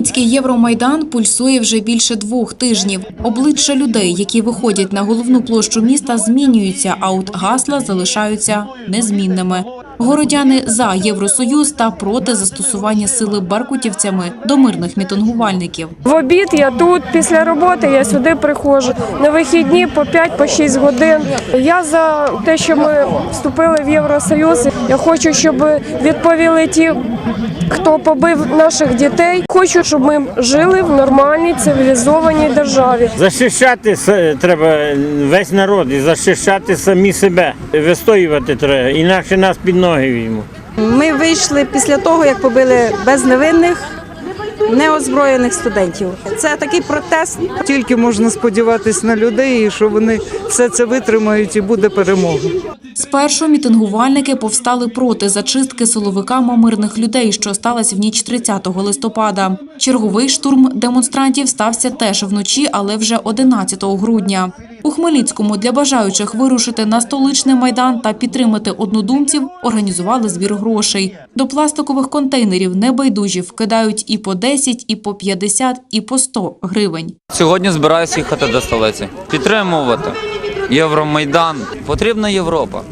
Хмельницький Євромайдан пульсує вже більше двох тижнів. Обличчя людей, які виходять на головну площу міста, змінюються, а от гасла залишаються незмінними. Городяни за Євросоюз та проти застосування сили беркутівцями до мирних мітингувальників. В обід я тут, після роботи я сюди приходжу. На вихідні по 5-6 годин. Я за те, що ми вступили в Євросоюз. Я хочу, щоб відповіли ті, хто побив наших дітей. Хочу, щоб ми жили в нормальній цивілізованій державі. Захищати с- треба весь народ і захищати самі себе. Вистоювати треба, інакше нас під ноги візьмуть. Ми вийшли після того, як побили безневинних неозброєних студентів. Це такий протест. Тільки можна сподіватися на людей, і що вони все це витримають і буде перемога. Спершу мітингувальники повстали проти зачистки силовиками мирних людей, що сталася в ніч 30 листопада. Черговий штурм демонстрантів стався теж вночі, але вже 11 грудня. У Хмельницькому для бажаючих вирушити на столичний майдан та підтримати однодумців організували збір грошей. До пластикових контейнерів небайдужі вкидають і по 10, і по 50, і по 100 гривень. Сьогодні збираюся їхати до столиці. Підтримувати Євромайдан. Потрібна Європа.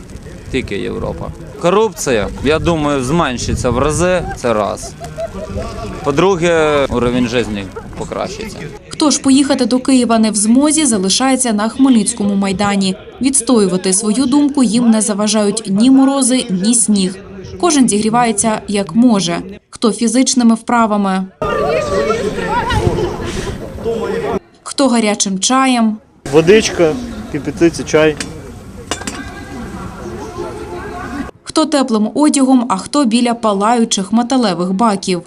Тільки Європа. Корупція, я думаю, зменшиться в рази. Це раз. По-друге, уровень життя покращиться. Хто ж поїхати до Києва не в змозі, залишається на Хмельницькому майдані. Відстоювати свою думку їм не заважають ні морози, ні сніг. Кожен зігрівається як може, хто фізичними вправами, хто гарячим чаєм, Водичка, кипятиться чай. хто теплим одягом, а хто біля палаючих металевих баків.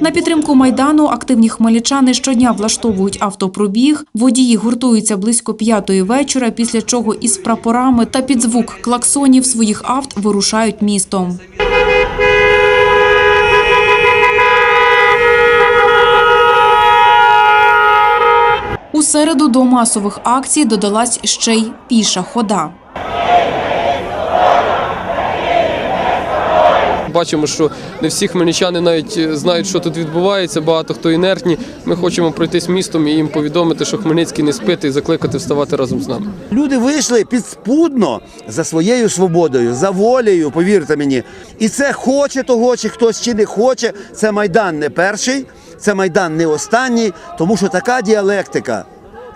На підтримку майдану активні хмельничани щодня влаштовують автопробіг. Водії гуртуються близько п'ятої вечора, після чого із прапорами та під звук клаксонів своїх авт вирушають містом. У середу до масових акцій додалась ще й піша хода. Бачимо, що не всі хмельничани навіть е, знають, що тут відбувається. Багато хто інертні. Ми хочемо пройтись містом і їм повідомити, що Хмельницький не спить і закликати вставати разом з нами. Люди вийшли підспудно за своєю свободою, за волею, повірте мені. І це хоче того, чи хтось чи не хоче. Це майдан не перший, це майдан не останній, тому що така діалектика.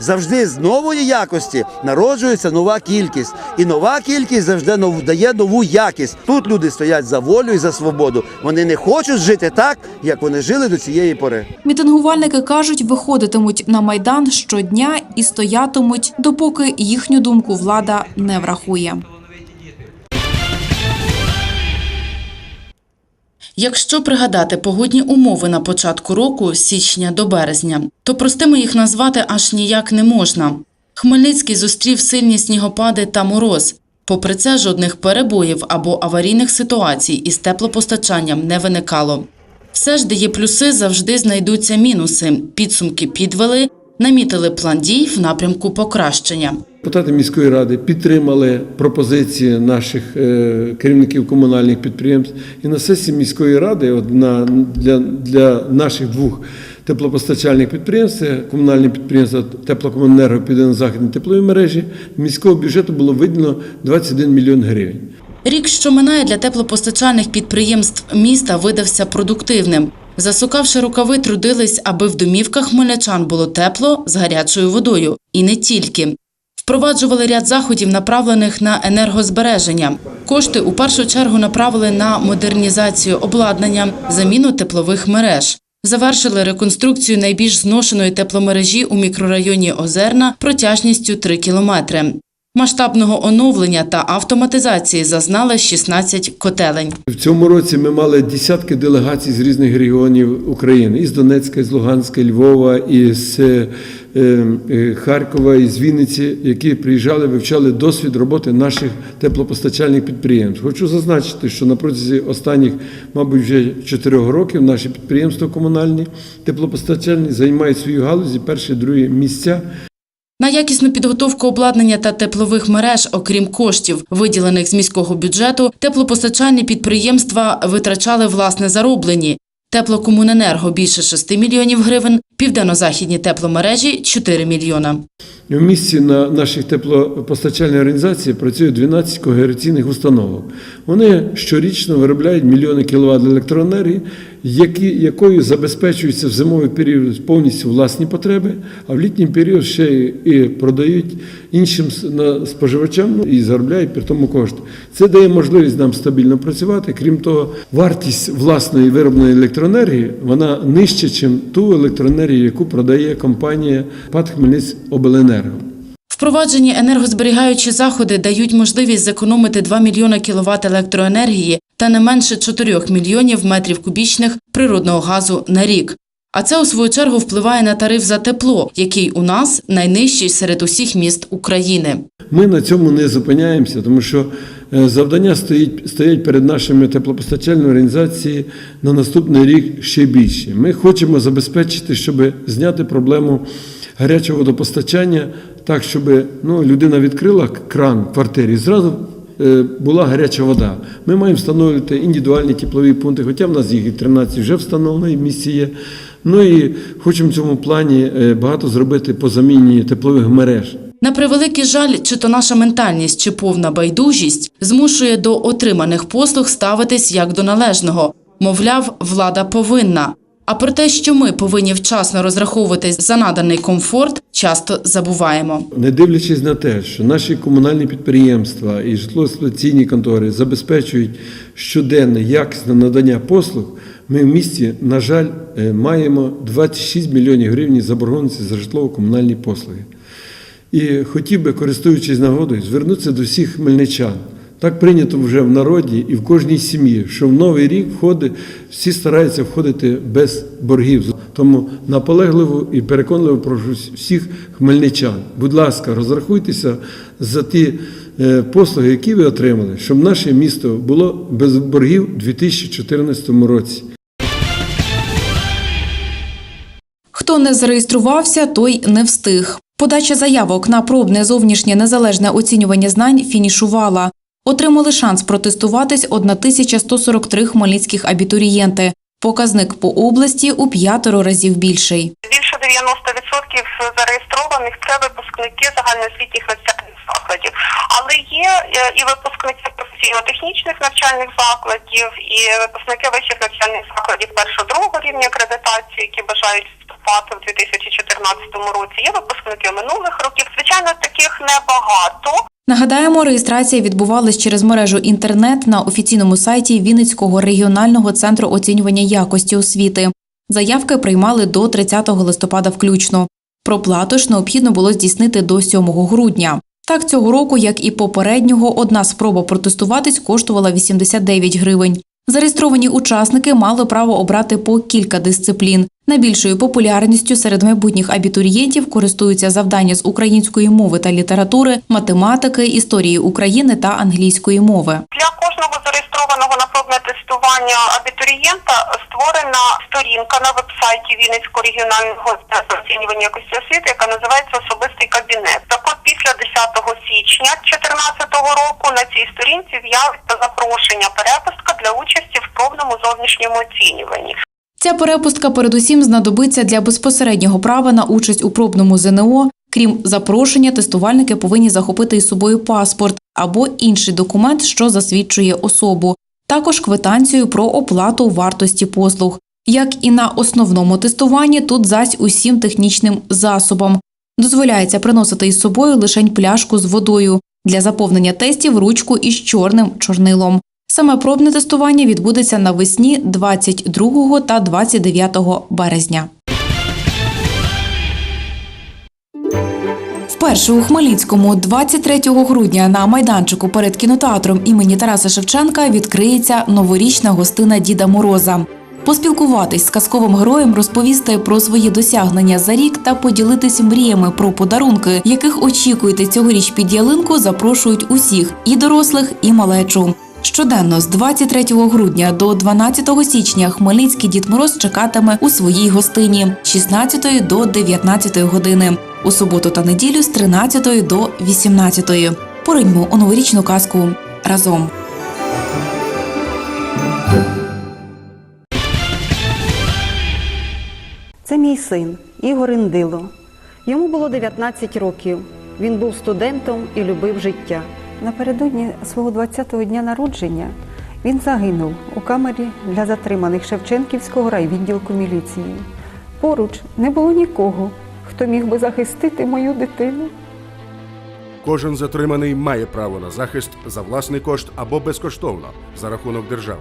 Завжди з нової якості народжується нова кількість, і нова кількість завжди дає нову якість. Тут люди стоять за волю і за свободу. Вони не хочуть жити так, як вони жили до цієї пори. Мітингувальники кажуть, виходитимуть на майдан щодня і стоятимуть, допоки їхню думку влада не врахує. Якщо пригадати погодні умови на початку року з січня до березня, то простими їх назвати аж ніяк не можна. Хмельницький зустрів сильні снігопади та мороз. Попри це, жодних перебоїв або аварійних ситуацій із теплопостачанням не виникало. Все ж, де є плюси, завжди знайдуться мінуси. Підсумки підвели, намітили план дій в напрямку покращення. Депутати міської ради підтримали пропозиції наших е, керівників комунальних підприємств. І на сесії міської ради от на, для, для наших двох теплопостачальних підприємств, це комунальне підприємство Теплокомуненерго Південно-Західної теплової мережі, міського бюджету було виділено 21 мільйон гривень. Рік, що минає для теплопостачальних підприємств міста, видався продуктивним. Засукавши рукави, трудились, аби в домівках хмельничан було тепло з гарячою водою. І не тільки. Впроваджували ряд заходів, направлених на енергозбереження. Кошти у першу чергу направили на модернізацію обладнання, заміну теплових мереж. Завершили реконструкцію найбільш зношеної тепломережі у мікрорайоні Озерна протяжністю 3 кілометри. Масштабного оновлення та автоматизації зазнали 16 котелень. В цьому році ми мали десятки делегацій з різних регіонів України: із Донецька, із Луганська, Львова, із е, е, Харкова, із Вінниці, які приїжджали, вивчали досвід роботи наших теплопостачальних підприємств. Хочу зазначити, що на протязі останніх, мабуть, вже чотирьох років наші підприємства комунальні теплопостачальні займають свої галузі перші, другі місця. На якісну підготовку обладнання та теплових мереж, окрім коштів, виділених з міського бюджету, теплопостачальні підприємства витрачали власне зароблені. Теплокомуненерго більше 6 мільйонів гривень, південно-західні тепломережі 4 мільйона. В місті на наших теплопостачальних організацій працює 12 когерційних установок. Вони щорічно виробляють мільйони кіловат електроенергії, які, якою забезпечуються в зимовий період повністю власні потреби, а в літній період ще і продають іншим на- споживачам ну, і заробляють при тому кошти. Це дає можливість нам стабільно працювати. Крім того, вартість власної виробленої електроенергії вона нижча, ніж ту електроенергію, яку продає компанія ПАТ Хмельницькобленерго. Впроваджені енергозберігаючі заходи дають можливість зекономити 2 мільйони кіловат електроенергії та не менше 4 мільйонів метрів кубічних природного газу на рік. А це у свою чергу впливає на тариф за тепло, який у нас найнижчий серед усіх міст України. Ми на цьому не зупиняємося, тому що е, завдання стоїть, стоять перед нашими теплопостачальними організаціями на наступний рік ще більше. Ми хочемо забезпечити, щоб зняти проблему гарячого водопостачання так, щоб ну, людина відкрила кран в квартирі зразу була гаряча вода. Ми маємо встановлювати індивідуальні теплові пункти, хоча в нас їх і 13 вже встановлено і в місті є. Ну і хочемо в цьому плані е, багато зробити по заміні теплових мереж. На превеликий жаль, чи то наша ментальність, чи повна байдужість змушує до отриманих послуг ставитись як до належного. Мовляв, влада повинна. А про те, що ми повинні вчасно розраховуватись за наданий комфорт, часто забуваємо. Не дивлячись на те, що наші комунальні підприємства і житлово-експлуатаційні контори забезпечують щоденне якісне надання послуг, ми в місті, на жаль, е, маємо 26 мільйонів гривень заборгованості за житлово-комунальні послуги. І хотів би, користуючись нагодою, звернутися до всіх хмельничан. Так прийнято вже в народі і в кожній сім'ї, що в новий рік входить, всі стараються входити без боргів. Тому наполегливо і переконливо прошу всіх хмельничан. Будь ласка, розрахуйтеся за ті е, послуги, які ви отримали, щоб наше місто було без боргів у 2014 році. Хто не зареєструвався, той не встиг. Подача заявок на пробне зовнішнє незалежне оцінювання знань фінішувала. Отримали шанс протестуватись 1143 хмельницьких абітурієнти. Показник по області у п'ятеро разів більший. Більше 90% зареєстрованих це випускники загальноосвітніх навчальних закладів, але є е, і випускники професійно-технічних навчальних закладів, і випускники вищих навчальних закладів першого-другого рівня акредитації, які бажають вступати в 2014 році. Є випускники минулих років. Звичайно, таких небагато. Нагадаємо, реєстрація відбувалась через мережу інтернет на офіційному сайті Вінницького регіонального центру оцінювання якості освіти. Заявки приймали до 30 листопада включно. Проплату ж необхідно було здійснити до 7 грудня. Так, цього року, як і попереднього, одна спроба протестуватись коштувала 89 гривень. Зареєстровані учасники мали право обрати по кілька дисциплін. Найбільшою популярністю серед майбутніх абітурієнтів користуються завдання з української мови та літератури, математики, історії України та англійської мови. Для кожного зареєстрованого на пробне тестування абітурієнта створена сторінка на вебсайті Вінницького регіонального оцінювання якості освіти, яка називається особистий кабінет. Так от після 10 січня 2014 року на цій сторінці з'явиться запрошення перепустка для участі в пробному зовнішньому оцінюванні. Ця перепустка передусім знадобиться для безпосереднього права на участь у пробному ЗНО. Крім запрошення, тестувальники повинні захопити із собою паспорт або інший документ, що засвідчує особу, також квитанцію про оплату вартості послуг. Як і на основному тестуванні, тут зась усім технічним засобам. Дозволяється приносити із собою лишень пляшку з водою для заповнення тестів ручку із чорним чорнилом. Саме пробне тестування відбудеться навесні 22 та 29 березня. Вперше у Хмельницькому 23 грудня на майданчику перед кінотеатром імені Тараса Шевченка відкриється новорічна гостина Діда Мороза. Поспілкуватись з казковим героєм, розповісти про свої досягнення за рік та поділитись мріями про подарунки, яких очікуєте цьогоріч під ялинку, запрошують усіх і дорослих, і малечу. Щоденно з 23 грудня до 12 січня Хмельницький Дід Мороз чекатиме у своїй гостині з 16 до 19 години, у суботу та неділю з 13 до 18. Пориньмо у новорічну казку разом. Це мій син Ігор Індило. Йому було 19 років. Він був студентом і любив життя. Напередодні свого 20-го дня народження він загинув у камері для затриманих Шевченківського райвідділку міліції. Поруч не було нікого, хто міг би захистити мою дитину. Кожен затриманий має право на захист за власний кошт або безкоштовно за рахунок держави.